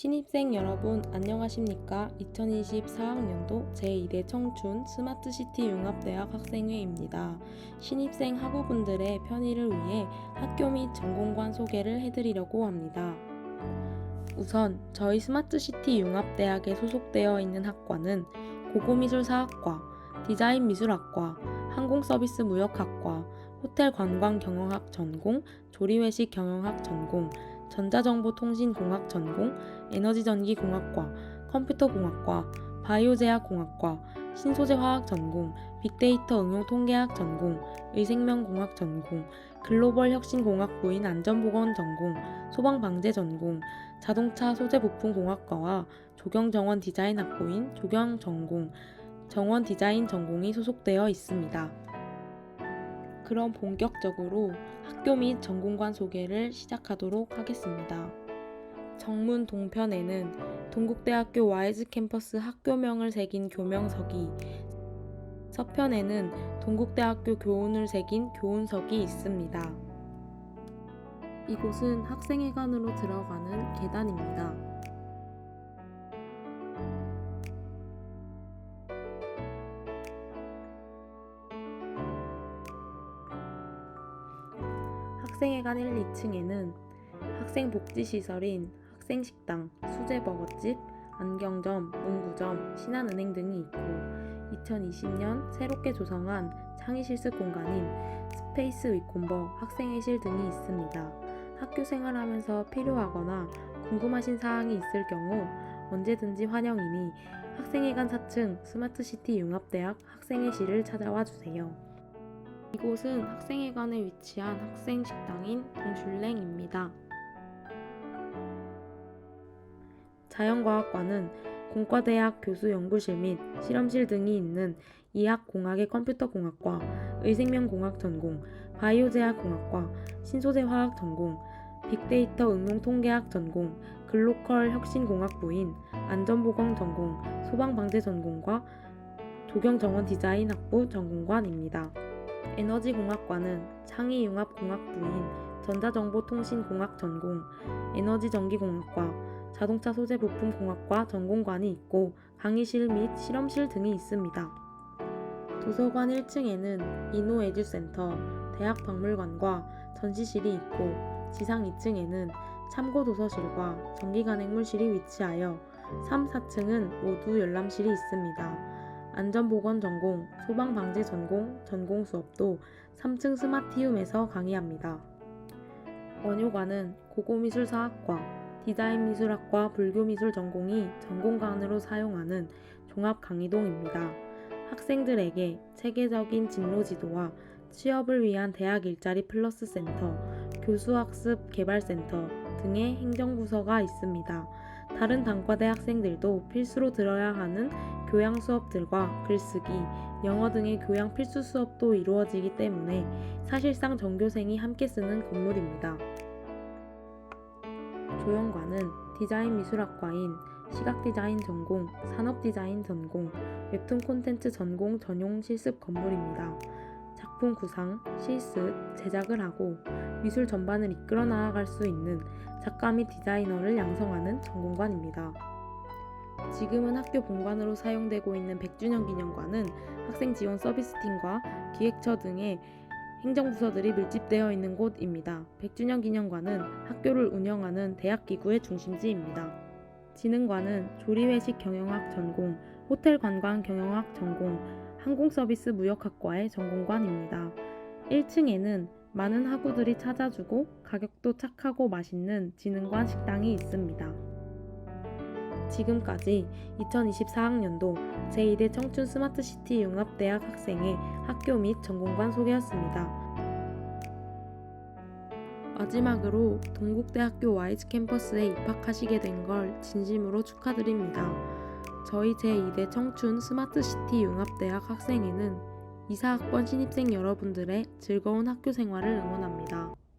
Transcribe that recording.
신입생 여러분 안녕하십니까? 2024학년도 제2대 청춘 스마트시티 융합대학 학생회입니다. 신입생 학우분들의 편의를 위해 학교 및 전공관 소개를 해드리려고 합니다. 우선 저희 스마트시티 융합대학에 소속되어 있는 학과는 고고미술사학과, 디자인미술학과, 항공서비스무역학과, 호텔관광경영학 전공, 조리외식 경영학 전공, 전자정보통신공학 전공, 에너지전기공학과, 컴퓨터공학과, 바이오제약공학과, 신소재화학 전공, 빅데이터 응용통계학 전공, 의생명공학 전공, 글로벌 혁신공학부인 안전보건 전공, 소방방재 전공, 자동차 소재부품공학과와 조경정원 디자인학부인 조경 전공, 정원 디자인 전공이 소속되어 있습니다. 그럼 본격적으로 학교 및 전공관 소개를 시작하도록 하겠습니다. 정문 동편에는 동국대학교 와이즈 캠퍼스 학교명을 새긴 교명석이, 서편에는 동국대학교 교훈을 새긴 교훈석이 있습니다. 이곳은 학생회관으로 들어가는 계단입니다. 학생회관 1, 2층에는 학생복지시설인 학생식당, 수제버거집, 안경점, 문구점, 신한은행 등이 있고 2020년 새롭게 조성한 창의실습 공간인 스페이스 위콤버 학생회실 등이 있습니다. 학교 생활하면서 필요하거나 궁금하신 사항이 있을 경우 언제든지 환영이니 학생회관 4층 스마트시티 융합대학 학생회실을 찾아와 주세요. 이곳은 학생회관에 위치한 학생 식당인 동슐랭입니다. 자연과학과는 공과대학 교수 연구실 및 실험실 등이 있는 이학공학의 컴퓨터공학과, 의생명공학 전공, 바이오제약공학과, 신소재화학 전공, 빅데이터 응용통계학 전공, 글로컬 혁신공학부인 안전보건 전공, 소방방재 전공과 조경정원 디자인학부 전공관입니다. 에너지공학과는 창의융합공학부인 전자정보통신공학 전공, 에너지전기공학과, 자동차 소재부품공학과 전공관이 있고 강의실 및 실험실 등이 있습니다. 도서관 1층에는 이노에듀센터, 대학박물관과 전시실이 있고 지상 2층에는 참고도서실과 전기간행물실이 위치하여 3, 4층은 모두 열람실이 있습니다. 안전보건 전공, 소방방재 전공, 전공 수업도 3층 스마티움에서 강의합니다. 원효관은 고고미술사학과, 디자인미술학과 불교미술 전공이 전공관으로 사용하는 종합 강의동입니다. 학생들에게 체계적인 진로 지도와 취업을 위한 대학 일자리 플러스 센터, 교수학습 개발센터 등의 행정부서가 있습니다. 다른 단과대 학생들도 필수로 들어야 하는 교양 수업들과 글쓰기, 영어 등의 교양 필수 수업도 이루어지기 때문에 사실상 전교생이 함께 쓰는 건물입니다. 조영관은 디자인 미술학과인 시각 디자인 전공, 산업 디자인 전공, 웹툰 콘텐츠 전공 전용 실습 건물입니다. 작품 구상, 실습, 제작을 하고 미술 전반을 이끌어 나아갈 수 있는 작가 및 디자이너를 양성하는 전공관입니다. 지금은 학교 본관으로 사용되고 있는 백주년 기념관은 학생 지원 서비스팀과 기획처 등의 행정부서들이 밀집되어 있는 곳입니다. 백주년 기념관은 학교를 운영하는 대학기구의 중심지입니다. 지능관은 조리외식 경영학 전공, 호텔 관광 경영학 전공, 항공서비스 무역학과의 전공관입니다. 1층에는 많은 학우들이 찾아주고 가격도 착하고 맛있는 지능관 식당이 있습니다. 지금까지 2024학년도 제2대 청춘 스마트시티 융합대학 학생의 학교 및 전공관 소개였습니다. 마지막으로 동국대학교 와이즈 캠퍼스에 입학하시게 된 걸 진심으로 축하드립니다. 저희 제2대 청춘 스마트시티 융합대학 학생회는 이사학번 신입생 여러분들의 즐거운 학교 생활을 응원합니다.